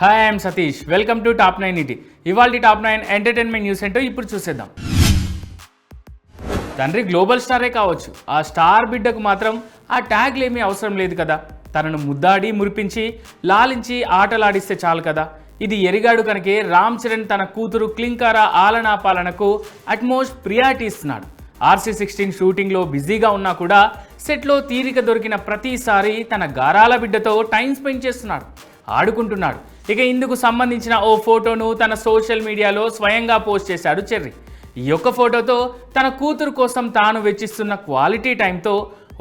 Hi I'm Satish welcome to top nine ET ఇవాళ top nine entertainment news ఏంటో ఇప్పుడు చూసేద్దాం. తండ్రి గ్లోబల్ స్టారే కావచ్చు. ఆ స్టార్ బిడ్డకు మాత్రం ఆ ట్యాగ్లు ఏమీ అవసరం లేదు కదా. తనను ముద్దాడి మురిపించి లాలించి ఆటలాడిస్తే చాలు కదా. ఇది ఎరిగాడు కనుకే రామ్ చరణ్ తన కూతురు క్లింకారా ఆలనా పాలనకు అట్మోస్ట్ ప్రియారిటీ ఇస్తున్నాడు. ఆర్సీ సిక్స్టీన్ షూటింగ్లో బిజీగా ఉన్నా కూడా సెట్లో తీరిక దొరికిన ప్రతిసారి తన గారాల బిడ్డతో టైం స్పెండ్ చేస్తున్నాడు. ఆడుకుంటున్నాడు. ఇక ఇందుకు సంబంధించిన ఓ ఫోటోను తన సోషల్ మీడియాలో స్వయంగా పోస్ట్ చేశాడు చెర్రీ. ఈ యొక్క ఫోటోతో తన కూతురు కోసం తాను వెచ్చిస్తున్న క్వాలిటీ టైంతో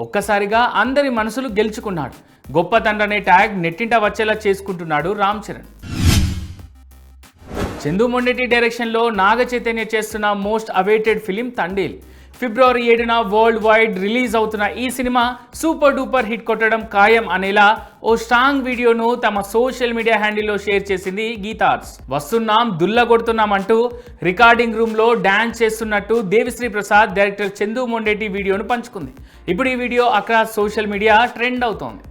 ఒక్కసారిగా అందరి మనసులు గెలుచుకున్నాడు. గొప్ప తండ్రనే ట్యాగ్ నెట్టింట వచ్చేలా చేసుకుంటున్నాడు రామ్ చరణ్. చందు మొండెటి డైరెక్షన్లో నాగ చైతన్య చేస్తున్న మోస్ట్ అవేటెడ్ ఫిలిం తండేల్. ఫిబ్రవరి ఏడున వరల్డ్ వైడ్ రిలీజ్ అవుతున్న ఈ సినిమా సూపర్ డూపర్ హిట్ కొట్టడం ఖాయం అనేలా ఓ స్ట్రాంగ్ వీడియోను తమ సోషల్ మీడియా హ్యాండిల్లో షేర్ చేసింది గీతార్స్. వస్తున్నాం దుల్ల కొడుతున్నాం అంటూ రికార్డింగ్ రూమ్లో డ్యాన్స్ చేస్తున్నట్టు దేవిశ్రీ ప్రసాద్ డైరెక్టర్ చందు మొండేటి వీడియోను పంచుకుంది. ఇప్పుడు ఈ video across social media trend అవుతోంది.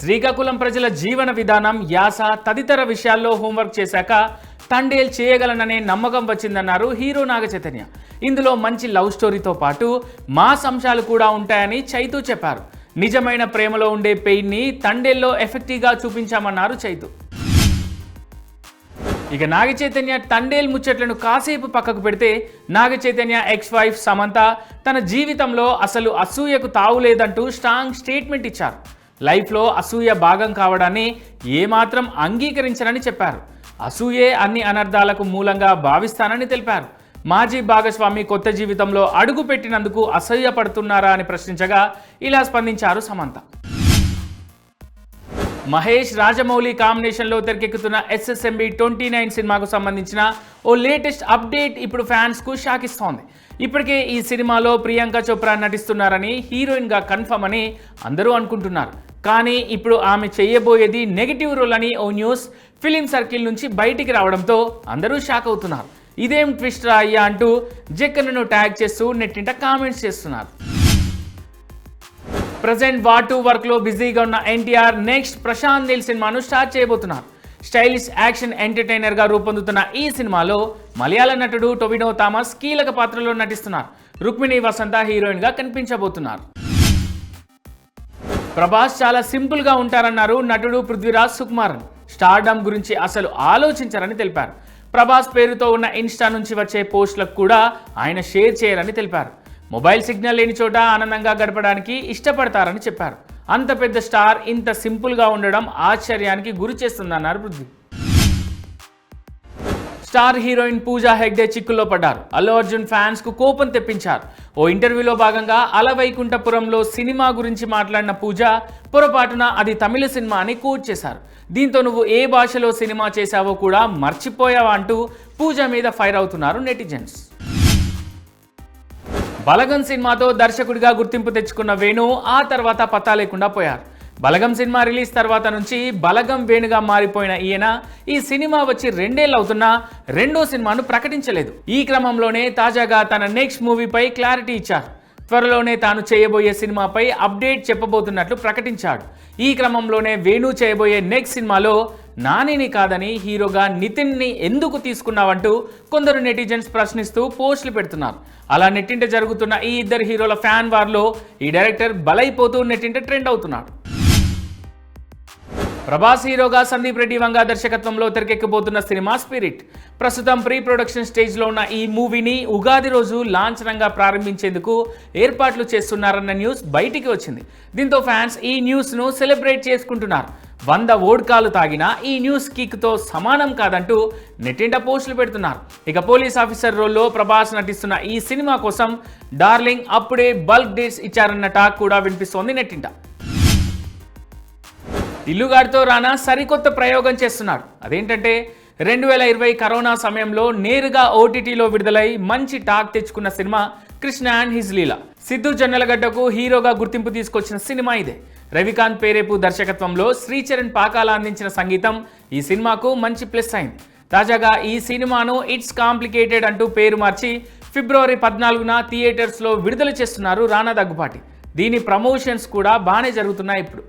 శ్రీకాకుళం ప్రజల జీవన విధానం యాస తదితర విషయాల్లో హోంవర్క్ చేశాక తండేల్ చేయగలననే నమ్మకం వచ్చిందన్నారు హీరో నాగ చైతన్య ఇందులో మంచి లవ్ స్టోరీతో పాటు మాస్ అంశాలు కూడా ఉంటాయని చైతు చెప్పారు. నిజమైన ప్రేమలో ఉండే పెయిన్ని తండేల్లో ఎఫెక్టివ్గా చూపించామన్నారు చైతు. ఇక నాగ చైతన్య తండేల్ ముచ్చట్లను కాసేపు పక్కకు పెడితే నాగ చైతన్య ఎక్స్ వైఫ్ సమంత తన జీవితంలో అసలు అసూయకు తావులేదంటూ స్ట్రాంగ్ స్టేట్మెంట్ ఇచ్చారు. లైఫ్లో అసూయ భాగం కావడాన్ని ఏమాత్రం అంగీకరించరని చెప్పారు. అసూయే అన్ని అనర్థాలకు మూలంగా భావిస్తానని తెలిపారు. మాజీ భాగస్వామి కొత్త జీవితంలో అడుగు పెట్టినందుకు అసహ్యపడుతున్నారా అని ప్రశ్నించగా ఇలా స్పందించారు సమంత. మహేష్ రాజమౌళి కాంబినేషన్లో తెరకెక్కుతున్న ఎస్ఎస్ఎంబి ట్వంటీ నైన్ సినిమాకు సంబంధించిన ఓ లేటెస్ట్ అప్డేట్ ఇప్పుడు ఫ్యాన్స్కు షాక్ ఇస్తోంది ఇప్పటికే ఈ సినిమాలో ప్రియాంక చోప్రా నటిస్తున్నారని హీరోయిన్గా కన్ఫర్మ్ అని అందరూ అనుకుంటున్నారు. కానీ ఇప్పుడు ఆమె చేయబోయేది నెగిటివ్ రోల్ అని ఓ న్యూస్ ఫిలిం సర్కిల్ నుంచి బయటికి రావడంతో అందరూ షాక్ అవుతున్నారు. ఇదేం ట్విస్ట్ రా అయ్యా అంటూ జక్కన్ను ట్యాగ్ చేస్తూ నెట్టింట కామెంట్స్ చేస్తున్నారు. ప్రజెంట్ వార్ వర్క్లో బిజీగా ఉన్న ఎన్టీఆర్ నెక్స్ట్ ప్రశాంత్ నీల్ సినిమాను స్టార్ట్ చేయబోతున్నారు. స్టైలిష్ యాక్షన్ ఎంటర్టైనర్గా రూపొందుతున్న ఈ సినిమాలో మలయాళ నటుడు టొవినో థామస్ కీలక పాత్రలో నటిస్తున్నారు. రుక్మిణి వసంత హీరోయిన్గా కనిపించబోతున్నారు. ప్రభాస్ చాలా సింపుల్గా ఉంటారన్నారు నటుడు పృథ్వీరాజ్ సుకుమారన్. స్టార్డమ్ గురించి అసలు ఆలోచించారని తెలిపారు. ప్రభాస్ పేరుతో ఉన్న ఇన్స్టా నుంచి వచ్చే పోస్టులకు కూడా ఆయన షేర్ చేయరని తెలిపారు. మొబైల్ సిగ్నల్ లేని చోట ఆనందంగా గడపడానికి ఇష్టపడతారని చెప్పారు. అంత పెద్ద స్టార్ ఇంత సింపుల్గా ఉండడం ఆశ్చర్యానికి గురి చేస్తుందన్నారు పృథ్వీ. స్టార్ హీరోయిన్ పూజా హెగ్డే చిక్కుల్లో పడ్డారు. అల్లు అర్జున్ ఫ్యాన్స్కు కోపం తెప్పించారు. ఓ ఇంటర్వ్యూలో భాగంగా అలవైకుంఠపురంలో సినిమా గురించి మాట్లాడిన పూజ పొరపాటున అది తమిళ సినిమా అని కోట్ చేశారు. దీంతో నువ్వు ఏ భాషలో సినిమా చేశావో కూడా మర్చిపోయావా అంటూ పూజ మీద ఫైర్ అవుతున్నారు నెటిజన్స్. బలగన్ సినిమాతో దర్శకుడిగా గుర్తింపు తెచ్చుకున్న వేణు ఆ తర్వాత పత్తా లేకుండా పోయారు. బలగం సినిమా రిలీజ్ తర్వాత నుంచి బలగం వేణుగా మారిపోయిన ఈయన ఈ సినిమా వచ్చి రెండేళ్ళు అవుతున్నా రెండో సినిమాను ప్రకటించలేదు. ఈ క్రమంలోనే తాజాగా తన నెక్స్ట్ మూవీపై క్లారిటీ ఇచ్చారు. త్వరలోనే తాను చేయబోయే సినిమాపై అప్డేట్ చెప్పబోతున్నట్లు ప్రకటించాడు. ఈ క్రమంలోనే వేణు చేయబోయే నెక్స్ట్ సినిమాలో నానిని కాదని హీరోగా నితిన్ని ఎందుకు తీసుకున్నావంటూ కొందరు నెటిజన్స్ ప్రశ్నిస్తూ పోస్టులు పెడుతున్నారు. అలా నెట్టింట జరుగుతున్న ఈ ఇద్దరు హీరోల ఫ్యాన్ వార్లో ఈ డైరెక్టర్ బలైపోతూ నెట్టింట ట్రెండ్ అవుతున్నాడు. ప్రభాస్ హీరోగా సందీప్ రెడ్డి వంగ దర్శకత్వంలో తెరకెక్కబోతున్న సినిమా స్పిరిట్. ప్రస్తుతం ప్రీ ప్రొడక్షన్ స్టేజ్లో ఉన్న ఈ మూవీని ఉగాది రోజు లాంఛనంగా ప్రారంభించేందుకు ఏర్పాట్లు చేస్తున్నారన్న న్యూస్ బయటికి వచ్చింది. దీంతో ఫ్యాన్స్ ఈ న్యూస్ను సెలబ్రేట్ చేసుకుంటున్నారు. వంద ఓడ్కాలు తాగినా ఈ న్యూస్ కిక్తో సమానం కాదంటూ నెట్టింట పోస్టులు పెడుతున్నారు. ఇక పోలీస్ ఆఫీసర్ రోల్లో ప్రభాస్ నటిస్తున్న ఈ సినిమా కోసం డార్లింగ్ అప్పుడే బల్క్ డేట్స్ ఇచ్చారన్న టాక్ కూడా వినిపిస్తోంది నెట్టింట. ఇల్లుగాడితో రానా సరికొత్త ప్రయోగం చేస్తున్నాడు అదేంటంటే రెండు వేల ఇరవై కరోనా సమయంలో నేరుగా ఓటీటీలో విడుదలై మంచి టాక్ తెచ్చుకున్న cinema Krishna and his Leela. Siddhu జొన్నలగడ్డకు హీరోగా గుర్తింపు తీసుకొచ్చిన సినిమా ఇదే. రవికాంత్ పేరేపు దర్శకత్వంలో శ్రీచరణ్ పాకాల అందించిన సంగీతం ఈ సినిమాకు మంచి ప్లస్ అయింది. తాజాగా ఈ సినిమాను ఇట్స్ కాంప్లికేటెడ్ అంటూ పేరు మార్చి ఫిబ్రవరి పద్నాలుగున థియేటర్స్లో విడుదల చేస్తున్నారు రానా దగ్గుపాటి. దీని ప్రమోషన్స్ కూడా బాగానే జరుగుతున్నాయి ఇప్పుడు.